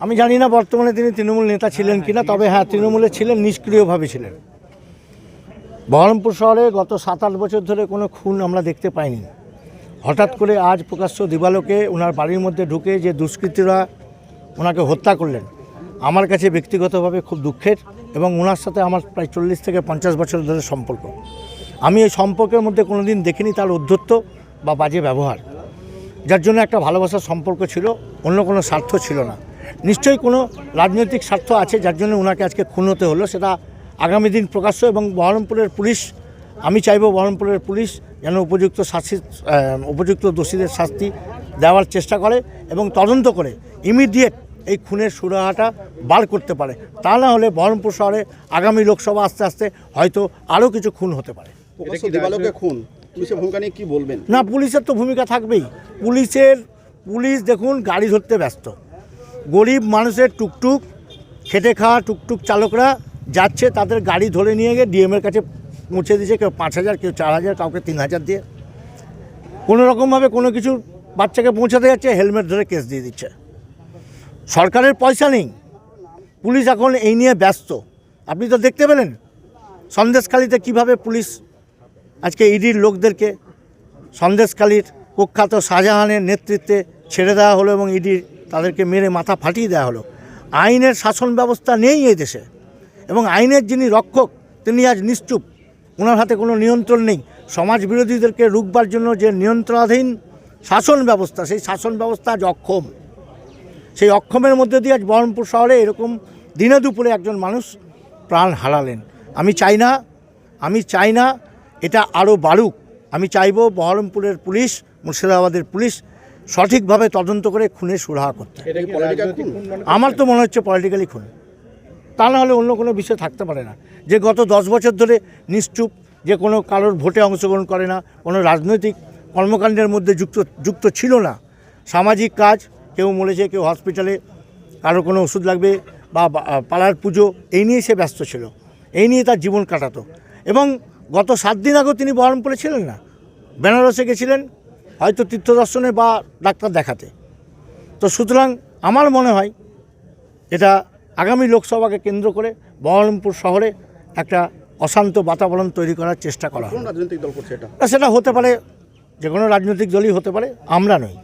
আমি জানি না বর্তমানে তিনি তৃণমূল নেতা ছিলেন কিনা তবে হ্যাঁ তৃণমূলে ছিলেন নিষ্ক্রিয়ভাবে ছিলেন। বহরমপুর শহরে গত সাত আট বছর ধরে কোনো খুন আমরা দেখতে পাইনি। হঠাৎ করে আজ প্রকাশ্য দিবালোকে ওনার বাড়ির মধ্যে ঢুকে যে দুষ্কৃতীরা ওনাকে হত্যা করলেন আমার কাছে ব্যক্তিগতভাবে খুব দুঃখের এবং ওনার সাথে আমার প্রায় চল্লিশ থেকে পঞ্চাশ বছর ধরে সম্পর্ক। আমি এই সম্পর্কের মধ্যে কোনো দিন দেখিনি তার উদ্ধত্ত বা বাজে ব্যবহার। যার জন্য একটা ভালোবাসার সম্পর্ক ছিল অন্য কোনো স্বার্থ ছিল না। নিশ্চয়ই কোনো রাজনৈতিক স্বার্থ আছে যার জন্য ওনাকে আজকে খুন হতে হলো সেটা আগামী দিন প্রকাশ্য এবং বহরমপুরের পুলিশ আমি চাইব বহরমপুরের পুলিশ যেন উপযুক্ত শাস্তি উপযুক্ত দোষীদের শাস্তি দেওয়ার চেষ্টা করে এবং তদন্ত করে ইমিডিয়েট এই খুনের সুরাহাটা বার করতে পারে। তা না হলে বহরমপুর শহরে আগামী লোকসভা আস্তে আস্তে হয়তো আরও কিছু খুন হতে পারে। খুন? পুলিশের ভূমিকা নিয়ে কি বলবেন? না পুলিশের তো ভূমিকা থাকবেই। পুলিশের পুলিশ দেখুন গাড়ি ধরতে ব্যস্ত। গরিব মানুষের টুকটুক, খেটে খাওয়া টুকটুক চালকরা যাচ্ছে, তাদের গাড়ি ধরে নিয়ে গিয়ে ডিএমের কাছে পৌঁছে দিয়েছে, কেউ পাঁচ হাজার, কেউ চার হাজার, কাউকে তিন হাজার দিয়ে। কোনো রকমভাবে কোনো কিছু বাচ্চাকে পৌঁছাতে যাচ্ছে, হেলমেট ধরে কেস দিয়ে দিচ্ছে। সরকারের পয়সা নেই। পুলিশ এখন এই নিয়ে ব্যস্ত। আপনি তো দেখতে পেলেন সন্দেশখালিতে কীভাবে পুলিশ আজকে ইডির লোকদেরকে সন্দেশখালীর কুখ্যাত শাহজাহানের নেতৃত্বে ছেড়ে দেওয়া হলো এবং ইডি তাদেরকে মেরে মাথা ফাটিয়ে দেওয়া হলো। আইনের শাসন ব্যবস্থা নেই এই দেশে এবং আইনের যিনি রক্ষক, তিনি আজ নিশ্চুপ। ওনার হাতে কোনো নিয়ন্ত্রণ নেই। সমাজ বিরোধীদেরকে রুখবার জন্য যে নিয়ন্ত্রণাধীন শাসন ব্যবস্থা, সেই শাসন ব্যবস্থা আজ অক্ষম। সেই অক্ষমের মধ্যে দিয়ে আজ বহরমপুর শহরে এরকম দিনে দুপুরে একজন মানুষ প্রাণ হারালেন। আমি চাই না, আমি চাই না এটা আরও বাড়ুক। আমি চাইব বহরমপুরের পুলিশ, মুর্শিদাবাদের পুলিশ সঠিকভাবে তদন্ত করে খুনে সুরাহা করতে এটা কি পলিটিক্যাল খুন? আমার তো মনে হচ্ছে পলিটিক্যালি খুন। তা না হলে অন্য কোনো বিষয় থাকতে পারে না। যে গত দশ বছর ধরে নিশ্চুপ যে কোনো কারোর ভোটে অংশগ্রহণ করে না কোনো রাজনৈতিক কর্মকাণ্ডের মধ্যে যুক্ত যুক্ত ছিল না। সামাজিক কাজ কেউ মরেছে কেউ হসপিটালে কারও কোনো ওষুধ লাগবে বা বা- পাড়ার পুজো এই নিয়ে সে ব্যস্ত ছিল। এই নিয়ে তার জীবন কাটাতো। এবং গত সাত দিন আগেও তিনি বহরমপুরে ছিলেন না। বেনারসে গেছিলেন হয়তো তীর্থদর্শনে বা ডাক্তার দেখাতে। তো সুতরাং আমার মনে হয় এটা আগামী লোকসভাকে কেন্দ্র করে বহরমপুর শহরে একটা অশান্ত বাতাবরণ তৈরি করার চেষ্টা করা হয় রাজনৈতিক দল করছে এটা? সেটা হতে পারে যে কোনো রাজনৈতিক দলই হতে পারে আমরা নই।